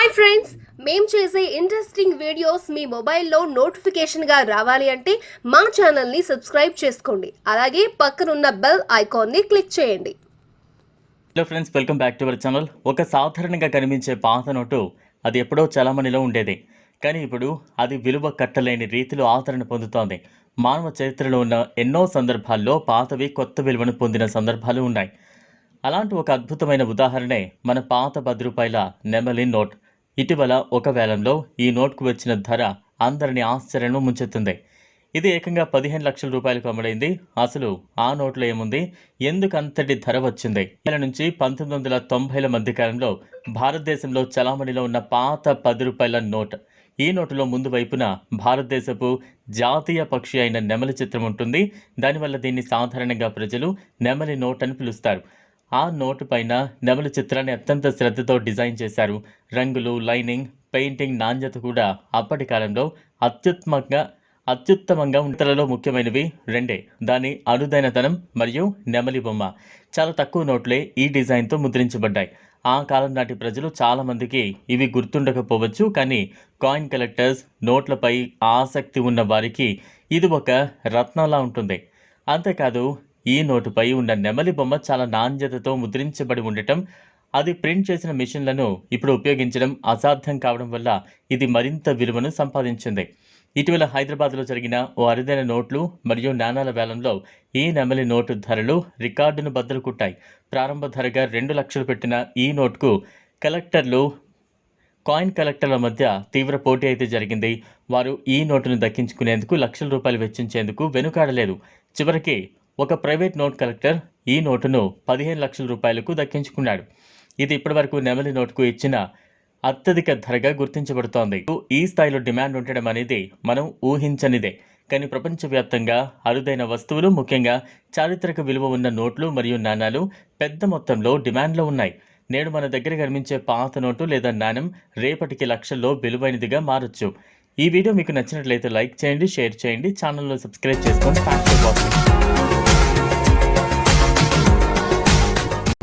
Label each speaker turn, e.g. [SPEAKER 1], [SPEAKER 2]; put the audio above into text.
[SPEAKER 1] Hi friends మేము చేసే interesting videos మీ మొబైల్లో నోటిఫికేషన్గా రావాలి అంటే మా ఛానల్ని సబ్స్క్రైబ్ చేసుకోండి. అలాగే పక్కనున్న బెల్ ఐకాన్ని క్లిక్ చేయండి.
[SPEAKER 2] Hello friends welcome back to our channel ఒక సాధారణంగా కనిపించే పాత నోటు అది ఎప్పుడో చలామణిలో ఉండేది. కానీ ఇప్పుడు అది విలువ కట్టలేని రీతిలో ఆదరణ పొందుతోంది. మానవ చరిత్రలో ఉన్న ఎన్నో సందర్భాల్లో పాతవి కొత్త విలువను పొందిన సందర్భాలు ఉన్నాయి. అలాంటి ఒక అద్భుతమైన ఉదాహరణే మన పాత పది రూపాయల నెమలి నోట్. ఇటీవల ఒక వేలంలో ఈ నోట్కు వచ్చిన ధర అందరిని ఆశ్చర్యంలో ముంచెత్తుంది. ఇది ఏకంగా పదిహేను లక్షల రూపాయలకు అమ్ముడైంది. అసలు ఆ నోట్లో ఏముంది? ఎందుకు అంతటి ధర వచ్చింది? నెల నుంచి పంతొమ్మిది వందల తొంభైల మధ్య కాలంలో భారతదేశంలో చలామణిలో ఉన్న పాత పది రూపాయల నోట్. ఈ నోటులో ముందు వైపున భారతదేశపు జాతీయ పక్షి అయిన నెమలి చిత్రం ఉంటుంది. దానివల్ల దీన్ని సాధారణంగా ప్రజలు నెమలి నోట్ అని పిలుస్తారు. ఆ నోటు పైన నెమలి చిత్రాన్ని అత్యంత శ్రద్ధతో డిజైన్ చేశారు. రంగులు లైనింగ్ పెయింటింగ్ నాణ్యత కూడా అప్పటి కాలంలో అత్యుత్తమంగా అత్యుత్తమంగా ఉంటలలో ముఖ్యమైనవి రెండే. దాని అరుదైనతనం మరియు నెమలి బొమ్మ. చాలా తక్కువ నోట్లే ఈ డిజైన్తో ముద్రించబడ్డాయి. ఆ కాలం నాటి ప్రజలు చాలామందికి ఇవి గుర్తుండకపోవచ్చు కానీ కాయిన్ కలెక్టర్స్ నోట్లపై ఆసక్తి ఉన్న వారికి ఇది ఒక రత్నంలా ఉంటుంది. అంతేకాదు ఈ నోటుపై ఉన్న నెమలి బొమ్మ చాలా నాణ్యతతో ముద్రించబడి ఉండటం అది ప్రింట్ చేసిన మిషన్లను ఇప్పుడు ఉపయోగించడం అసాధ్యం కావడం వల్ల ఇది మరింత విలువను సంపాదించింది. ఇటీవల హైదరాబాద్లో జరిగిన ఓ అరుదైన నోట్లు మరియు నాణాల వేలంలో ఈ నెమలి నోటు ధరలు రికార్డును బద్దలు కుట్టాయి ప్రారంభ ధరగా రెండు లక్షలు పెట్టిన ఈ నోట్కు కలెక్టర్లు కాయిన్ కలెక్టర్ల మధ్య తీవ్ర పోటీ అయితే జరిగింది. వారు ఈ నోటును దక్కించుకునేందుకు లక్షల రూపాయలు వెచ్చించేందుకు వెనుకాడలేదు. చివరికి ఒక ప్రైవేట్ నోట్ కలెక్టర్ ఈ నోటును పదిహేను లక్షల రూపాయలకు దక్కించుకున్నాడు. ఇది ఇప్పటివరకు నెమలి నోటుకు ఇచ్చిన అత్యధిక ధరగా గుర్తించబడుతోంది. ఈ స్థాయిలో డిమాండ్ ఉండడం అనేది మనం ఊహించనిదే. కానీ ప్రపంచవ్యాప్తంగా అరుదైన వస్తువులు ముఖ్యంగా చారిత్రక విలువ ఉన్న నోట్లు మరియు నాణాలు పెద్ద మొత్తంలో డిమాండ్లో ఉన్నాయి. నేడు మన దగ్గర కనిపించే పాత నోటు లేదా నాణం రేపటికి లక్షల్లో విలువైనదిగా మారచ్చు. ఈ వీడియో మీకు నచ్చినట్లయితే లైక్ చేయండి షేర్ చేయండి ఛానల్లో సబ్స్క్రైబ్ చేసుకోండి. Thank for